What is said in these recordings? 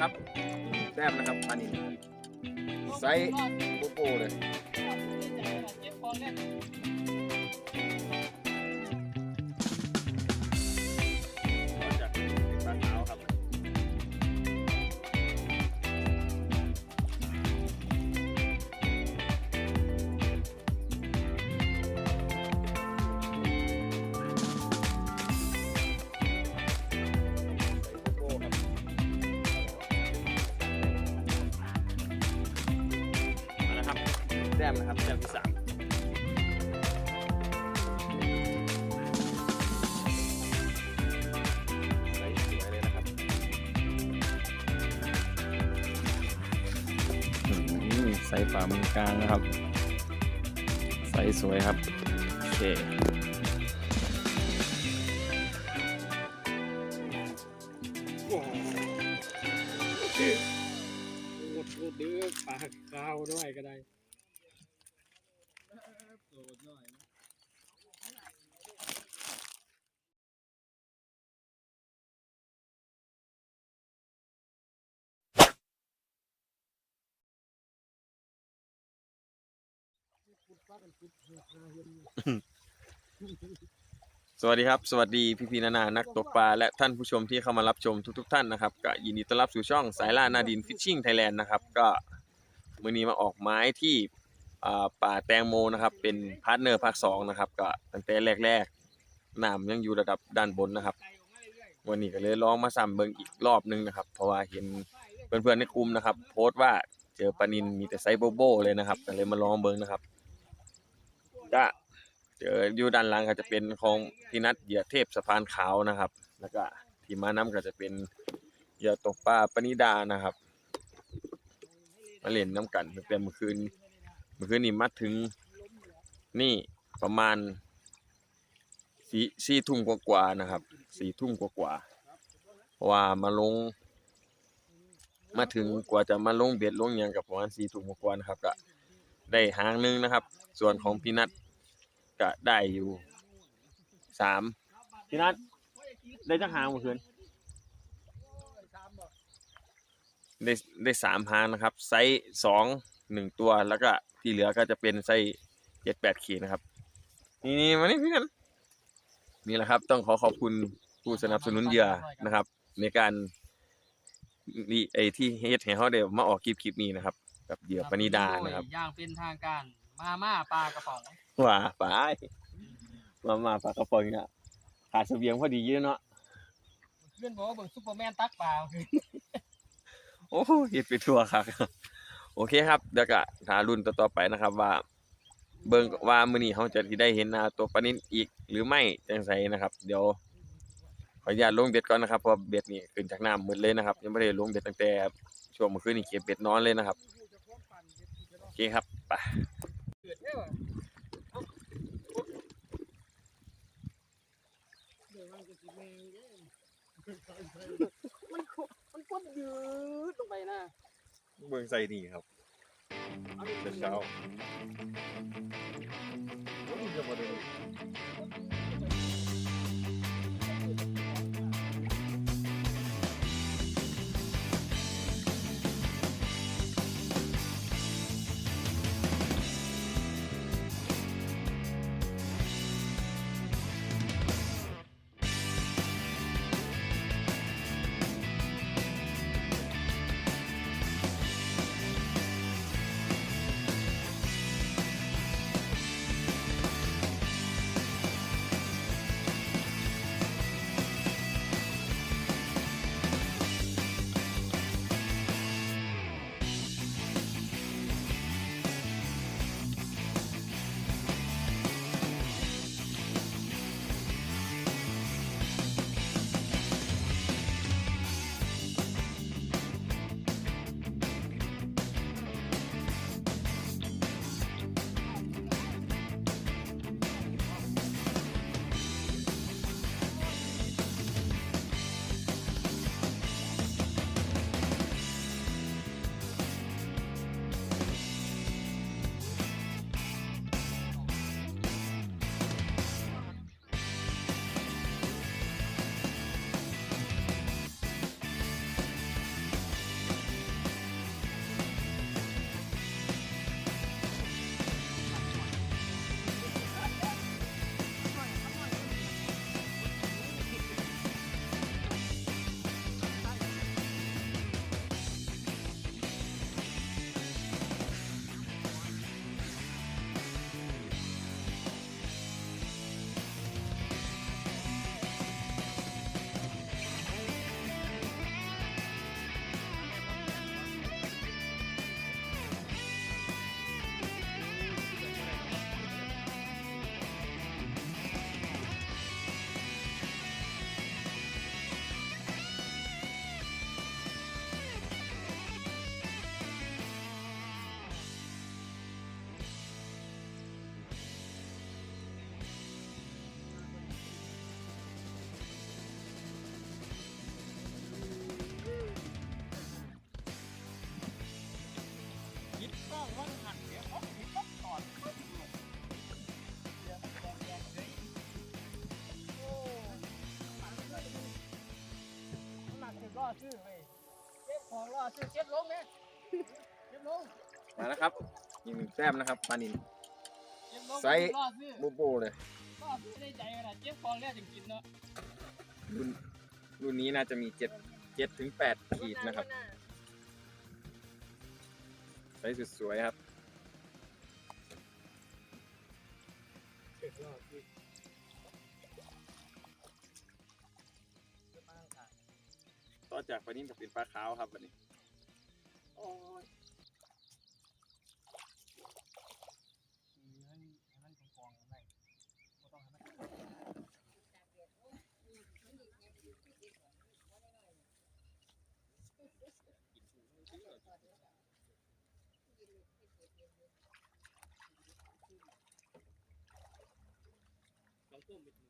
นะครับแซ่บนะครับปลานิลไซส์โปโปเลย ใส่ฝ่ามือกลางนะครับ ใส่สวยครับ โอเค สวัสดีครับ สวัสดีพี่พีนานา นักตกปลา และท่านผู้ชมที่เข้ามารับชมทุก ๆ ท่านนะครับก็ยินดีต้อนรับสู่ช่องสายล่านาดินฟิชชิ่งไทยแลนด์นะครับก็มื้อนี้มาออกไม้ที่อ่าป่าแตงโมนะครับ เป็นพาร์ทเนอร์ภาคสองนะครับ ก็ตั้งแต่แรกๆน้ำยังอยู่ระดับด้านบนนะครับ วันนี้ก็เลยลองมาซ้ำเบิ่งอีกรอบนึงนะครับ เพราะว่าเห็นเพื่อนๆในกลุ่มนะครับ โพสต์ว่าเจอปลานินมีแต่ไซส์โบโบเลยนะครับก็เลยมาลองเบิ่งนะครับ ก็เจออยู่ด้านหลังก็จะเป็นของพี่นัทเหยื่อเทพสะพานขาวนะครับ แล้วก็ที่มานํก็จะเป็นเหยื่อตกปลาปณิดานะครับ มาเล่นน้ำกันตั้งแต่เมื่อคืนเมื่อคืนนี้มาถึงนี่ประมาณสี่สี่ทุ่มกว่าๆนะครับสี่ทุ่มกว่าๆเพราะว่ามาลง มาถึงกว่าจะมาลงเบ็ดลงยังกับประมาณสี่ทุ่มกว่าๆนะครับก็ ได้หางหนึงนะครับ ส่วนของพี่นัทก็ได้อยู่สามพี่นัทได้จักหางเมื่อคืนได้ได้สามหางนะครับ ไซส์สองหนึ่งตัวแล้วก็ที่เหลือก็จะเป็นไซส์เจ็ดแปดขีดนะครับ นี่นี่มานี่พี่กันนี่แหละครับต้องขอขอบคุณผู้สนับสนุนเหยื่อนะครับ ในการนี่ไอที่เฮ็ดให้เขาได้มาออกคลิปคลิปนี้นะครับ กับเหยื่อปณิดานะครับ อย่างเป็นทางการ มาม่าปลากระป๋องว่าไปมามาปลากระป๋องเนี่ยขาดเสบียงพอดีเยอะเนาะเพื่อนบอกว่าเบิ่งซุปเปอร์แมนตักปลาคือโอ้โหเฮ็ดไปทั่วครับ โอเคครับเดี๋ยวก็ถารุ่นต่อๆไปนะครับ ว่า เบิ่งว่ามื้อนี้เขาจะสิได้เห็นหน้าตัวปลานินอีกหรือไม่จังไสนะครับ เดี๋ยวขออนุญาตลงเบ็ดก่อนนะครับเพราะเบ็ดนี่ขึ้นจากน้ำหมดเลยนะครับ ยังไม่ได้ลงเบ็ดตั้งแต่ช่วงเมื่อคืนนี่เก็บเบ็ดนอนเลยนะครับโอเคครับไปเกิดเนี่ยว่ะเดี๋ยวมันจะสิแมงเด้อมันโคมันกดยืดลงไปนะ เมืองใส่นี่ครับเอาไปเช้า ซื้อเว้ยเก็บของรอซื้อเก็บลงเนี่ยเก็บลงมาแล้วครับอีกหนึ่งแต้มนะครับปลานินเก็บลงไซส์รอซื้อโบโบเลยรอซื้อได้ใจขนาดเก็บของแล้วจึงกินเนาะรุ่นรุ่นนี้น่าจะมีเจ็ดเจ็ดถึงแปดขีดนะครับไซส์สวยๆครับ ต่อจากปลานิ่มจะเป็นปลาขาวครับวันนี้ให้มันกองๆกันได้บ่ต้องให้มันกันเรื่อยๆครับต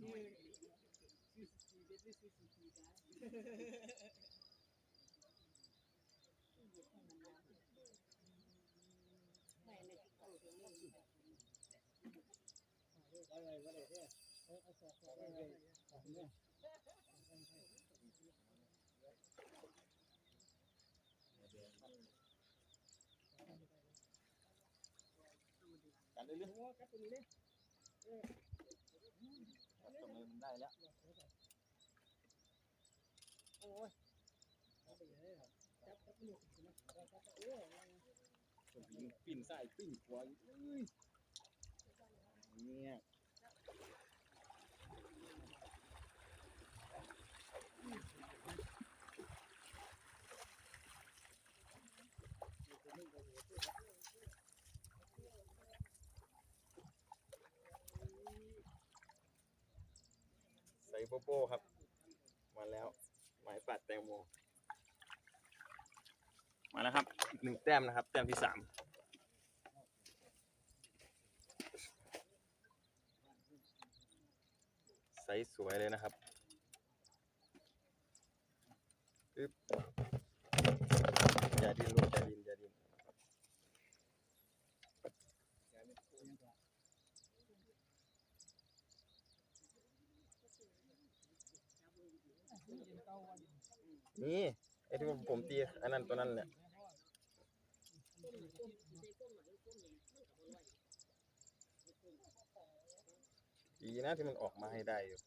รงนี้ครับ ตรงนี้มันได้แล้วผมยิงปิ้นใส่ปิ้นขวาอยู่เอ้ยเนี่ย ส่โปโปครับ มาแล้ว หมายปัดแตงโม มาแล้วครับหนึ่งแต้มนะครับ แต้มที่สามไซส์สวยเลยนะครับอึ๊บอย่าดินลูกอย่าดินอย่าดิน นี่ไอ้ที่ผมตีอันนั้นตัวนั้นแหละดีนะที่มันออกมาให้ได้อยู่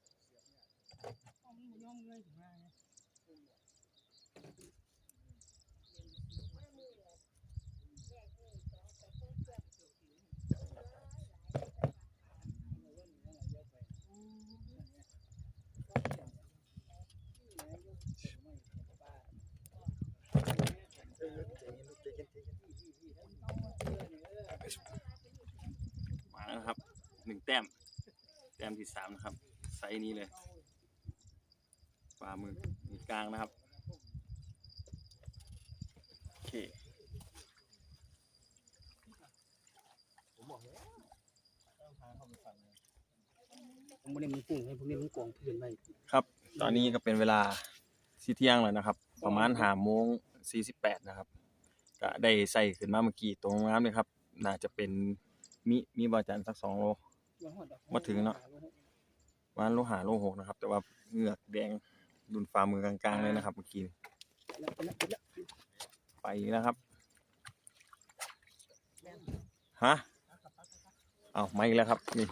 มันบ่ยอมเงยถึงมาไงมาแล้วนะครับหนึ่งแต้ม แต้มที่สามนะครับ ไซส์นี้เลยฝ่ามือมีกลางนะครับ โอเคผมบ่ได้มันกุ้งให้พวกนี้มันกองพื้นไว้ครับ ตอนนี้ก็เป็นเวลาสี่เที่ยงแล้วนะครับ ประมาณหาโมง สี่สิบแปดนะครับ ก็ได้ใส่ขึ้นมาเมื่อกี้ตรงน้ำเลยครับ น่าจะเป็นมีมีบอจันสักสองโลมาถึงเนาะประมาณโลหะโลหกนะครับ แต่ว่าเหงือกแดงดุนฝ่ามือกลางๆเลยนะครับเมื่อกี้ไปอีกแล้วครับฮะเอาไมาอีกแล้วครับนี่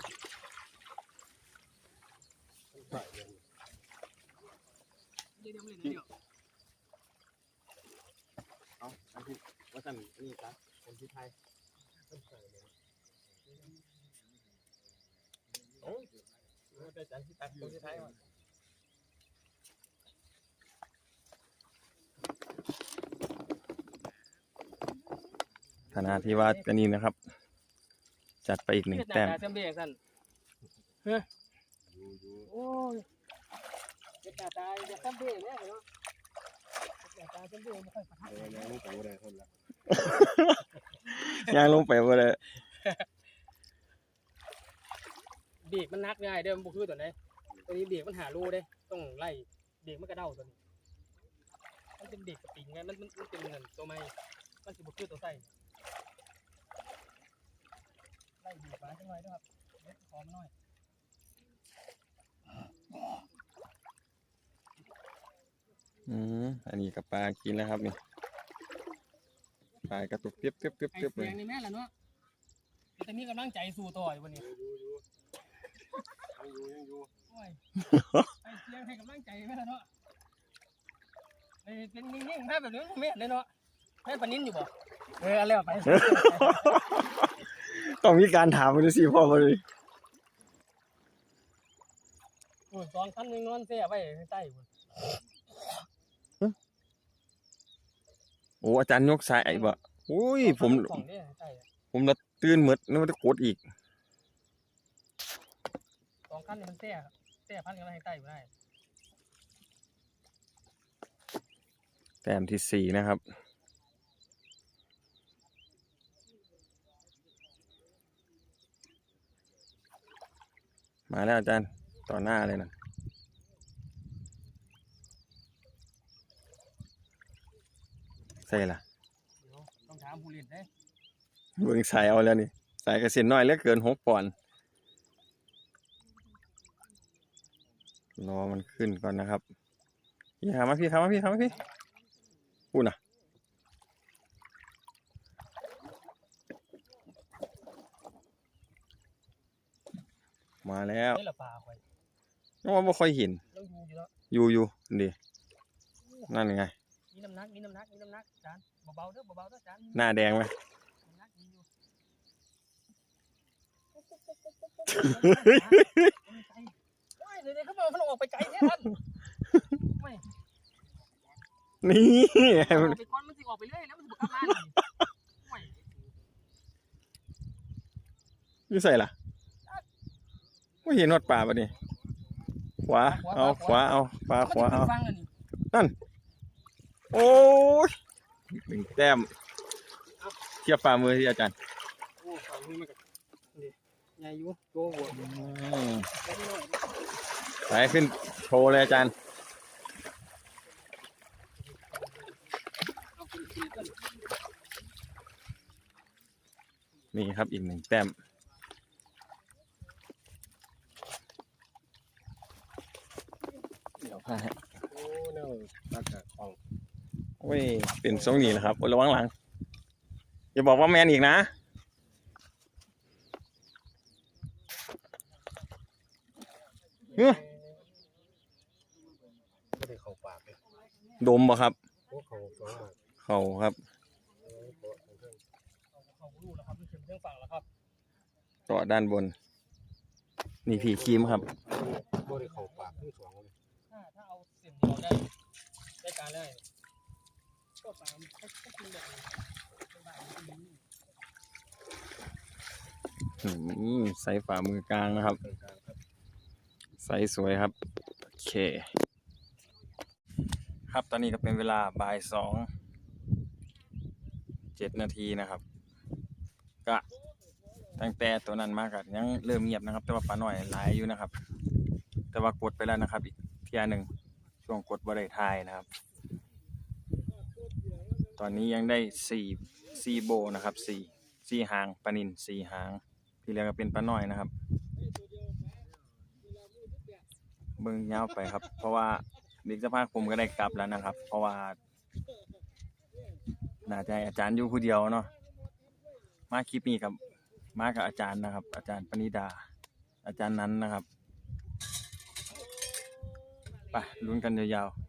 เอาอัน ที่ว่าสั่นนี่ครับคนที่ไทยโอ้ยเป็นจันที่ตัดคนที่ไทยมาขณะที่ว่าอันนี้นะครับ จัดไปอีกหนึ่งแต้มจำเบียงสั่นเฮ้ยโอ้ยเจ็บหน้าตายจะจำเบียงเนี่ยเนาะเจ็บหน้าตาจำเบียงไม่ค่อยประทับใจ ย่างลงไปว่าเลยเบรกมันนักง่ายเด้อมันบุคือตัวไหนตัวนี้เบรกมันหารูเด้ต้องไล่เบรกมันกระเด้าตัวนี้มันเป็นเบรกสปริงไงมันมันมันเป็นเงินตัวไม่มันสิบุคือตัวใส่ไล่เบรกมาจังหน่อยด้วยครับเล็กคอมนหน่อยอืมอันนี้กับปลากินแล้วครับนี่ ปลากระตุกเปียบเปียบเปียบไอ้เปียบเลเสียยงนี่แม่ละเนาะแต่มีกำลังใจสู้ต่ออยู่วันนี้โอ้ยไอ้เสียงให้กำลังใจแม่ละเนาะไอ้เป็นนิ่งๆแม่แบบนี้แม่เลยเนาะแม่ปานนินอยู่บ่เออเอาแล้วไปต้องมีการถามมันดูสิพ่อมาเลยโอ้ยสองคันยังนอนเสียไว้ข้างใต้พุ่น โอ้อาจารย์ยกสายไอ้บ่อุ้ยผมสองเด้อข้างใต้อะผมละตื่นหมดนึกว่าจะกดอีก สองคันนี่มันเสียเสียพันกันไว้ข้างใต้บ่ได้แต้มที่สี่นะครับ มาแล้วอาจารย์ ต่อหน้าเลยนะ ใส่ละเดี๋ยวต้องถามผู้เล่นเด้เบิ่งสายเอาแล้วนี่สายกระเซ็นน้อยเหลือเกินหกปอนด์รอมันขึ้นก่อนนะครับพี่ขามาพี่ขามาพี่ขามาพี่พูดนะมาแล้วได้ละปลาข่อยยังว่าไม่ค่อยเห็นยังอยู่อยู่เนาะอยู่อยู่นี่นั่นไง มีน้ำหนัก มีน้ำหนัก มีน้ำหนักจานเบาๆเด้อเบาๆเด้อจานหน้าแดงไหมน้ำหนักมีอยู่โอ้ยเดี๋ยวๆเขาบอกมันออกไปไกลแท้ท่านไม่นี่ออกไปก่อนมันสิออกไปเรื่อยแล้วมันสิบ่กลับมานี่ไม่นี่ใส่ล่ะไม่เห็นวัดป่าปะนี่ขวาเอาขวาเอาปลาขวาเอามันสิไปฟังอันนี้ โอ้ยหนึ่งแต้ม เทียบฝ่ามือที่อาจารย์โอ้ฟังมือมันก็นี่ใหญ่อยู่โตหัวอืมเล็กน้อยสายขึ้นโชว์เลยอาจารย์เอาขึ้นขึ้นขึ้นนี่ครับอีกหนึ่งแต้มเดี๋ยวพาให้โอ้แนวตักกะของ โอ้ยเป็นทรงนี้นะครับโอ้ยระวังหลังอย่าบอกว่าแมนอีกนะเฮ้ยไม่ได้เข้าปากเลยดมบ่ครับ พวกเขาสองบาทเขาครับเออเพราะของเพิ่นเอาเขารู้แล้วครับมันถึงเครื่องฝั่งแล้วครับเกาะด้านบน นี่ผีครีมครับบ่ได้เข้าปากทั้งสองเลยถ้าถ้าเอาเส้นเดียวได้ได้การได้ ก็ตามก็ก็กินแบบนี้ใส่ฝ่ามือกลางนะครับ ใส่สวยครับ โอเค ครับตอนนี้ก็เป็นเวลาบ่ายสองเจ็ดนาทีนะครับ ก็ตั้งแต่ตัวนั้นมากัยังเริ่มเงียบนะครับ แต่ว่าปลาหน่อยหลายอยู่นะครับ แต่ว่ากดไปแล้วนะครับ อีกเทียหนึ่งช่วงกดบริทายนะครับ ตอนนี้ยังได้สี่สี่โบนะครับสี่สี่หางปานินสี่หาง ที่เรียกก็เป็นปลาน้อยนะครับ เบิ้งยาวไปครับ เพราะว่าบิ๊กสภาพคุมก็ได้กลับแล้วนะครับ เพราะว่าน่าจะอาจารย์อยู่ผู้เดียวเนาะมาคลิปนี้กับมากับอาจารย์นะครับ อาจารย์ปณิดา อาจารย์นั้นนะครับไปลุ้นกันยาวๆ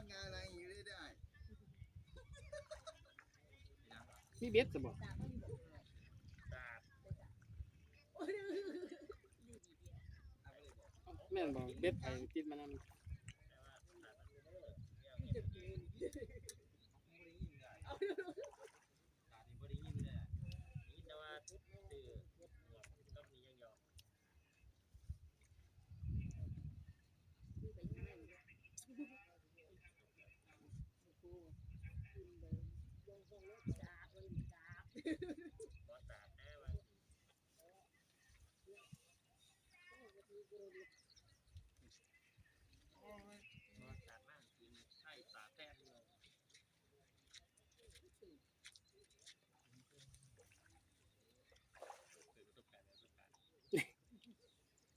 ว่างานอะไรอยู่ได้มีเบ็ดซะบ่แม่นบ่เบ็ดไผติดมานำ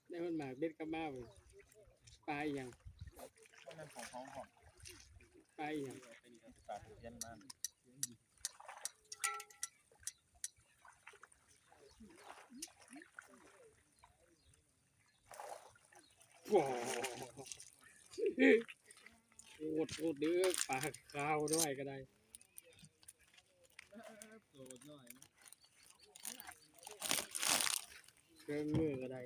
ได้มันหมากเบ็ดกลับมาเว้ยปลาอีหยังนั่นของของของปลาอีหยังตาเทียนมันว้าว โอดโอดเด้อปากขาวด้วยก็ได้โดดหน่อยเครื่องมือก็ได้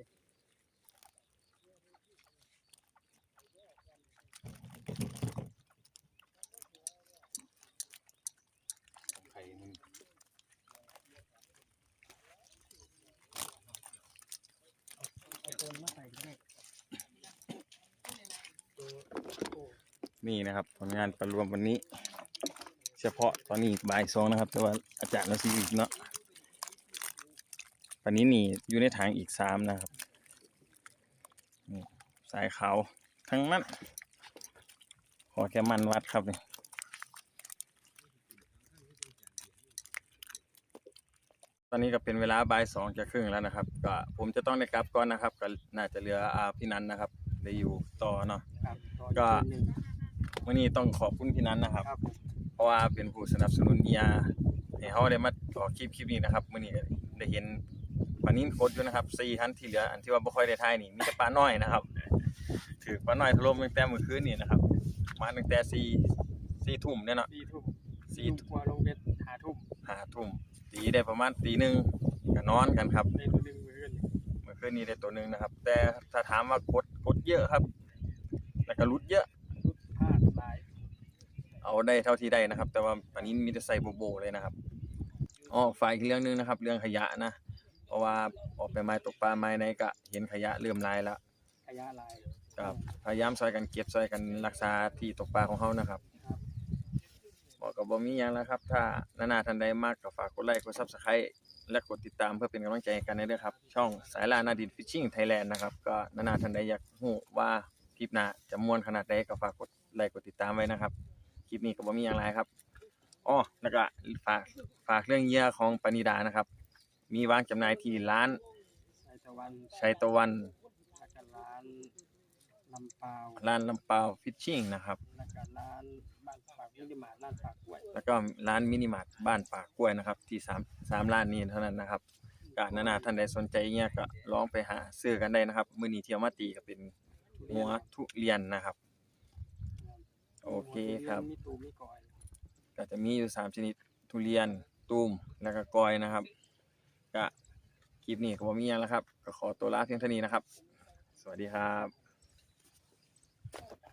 ไข่มัน เอาตัวมาใส่ก็ได้ นี่นะครับผลงานประรวมวันนี้ เฉพาะตอนนี้บ่ายสองนะครับ แต่ว่าอาจารย์เราซีอีกเนาะวันนี้นี่อยู่ในทางอีกสามนะครับสายขาวทั้งนั้นขอแค่มันวัดครับนี่ตอนนี้ก็เป็นเวลาบ่ายสองจะครึ่งแล้วนะครับ ก็ผมจะต้องได้กลับก่อนนะครับ ก็น่าจะเหลืออาพี่นันนะครับ ได้อยู่ต่อเนาะก็ วันนี้ต้องขอบคุณพี่นันนะครับ ครับผมเพราะว่าเป็นผู้สนับสนุนเอียให้เขาได้มาออกคลิปคลิปนี้นะครับมื้อนี้ก็ได้เห็นปลานิ้นโคตรอยู่นะครับ4ทันที่เหลืออันที่ว่าบ่ค่อยได้ถ่ายนี่มีแต่ปลาน้อยนะครับถือปลาน้อยถล่มตั้งแต่เมื่อคืนนี่นะครับ มาตั้งแต่4 4ทุ่มเนี่ยเนาะสี่ทุ่มสี่ทุ่มกว่าลงเบ็ดหาทุ่ม5ทุ่มตีได้ประมาณตีหนึ่งก็นอนกันครับ ในตัวหนึ่งมือกันเมื่อคืนนี้ได้ตัวหนึงนะครับ แต่ถ้าถามว่ากดกดเยอะครับ แล้วก็หลุดเยอะ รุดพลาดหลาย เอาได้เท่าที่ได้นะครับ แต่ว่าอันนี้มีแต่ใส่โบโบเลยนะครับอ๋อฝ่ายอีกเรื่องหนึงนะครับ เรื่องขยะนะ เพราะว่าออกไปไม้ตกปลาไม้ในก็เห็นขยะเริ่มหลายแล้วขยะหลายก็พยายามช่วยกันเก็บช่วยกันรักษาที่ตกปลาของเฮานะครับบอกกับบ่มีหยังแล้วครับ ถ้านานาท่านใดมากก็ฝากกดไลค์กด Subscribe และกดติดตามเพื่อเป็นกำลังใจให้กันด้วยครับ ช่องสายลานาดินฟิชชิ่งไทยแลนด์นะครับ ก็นานาท่านใดอยากรู้ว่าคลิปหน้าจะม่วนขนาดใดก็ฝากกดไลค์กดติดตามไว้นะครับ คลิปนี้ก็บ่มีหยังหลายครับอ๋อแล้วก็ฝากฝากเรื่องเหยื่อของปณิดานะครับ มีวางจำหน่ายที่ร้านชัยตะวันชัยตะวันแล้วก็ร้านลำปาวร้านลำเปาฟิชชิ่งนะครับ แล้วก็ร้านบ้านปากมินิมาร์ทร้านปากกล้วยแล้วก็ร้านมินิมาร์ทบ้านปากกล้วยนะครับ ที่สามสามร้านนี้เท่านั้นนะครับก็นานาท่านใดสนใจเนี่ยก็ลองไปหาซื้อกันได้นะครับ มื้อนี้เที่ยวมาตีก็เป็นหัวทุเรียนนะครับ โอเคครับ มีตูมีกอยก็จะมีอยู่สามชนิดทุเรียนตูมแล้วก็กอยนะครับก็คลิปนี้ก็บ่มีหยังแล้วครับ ก็ขอตัวลาเพียงเท่านี้นะครับสสวัสดีครับเออ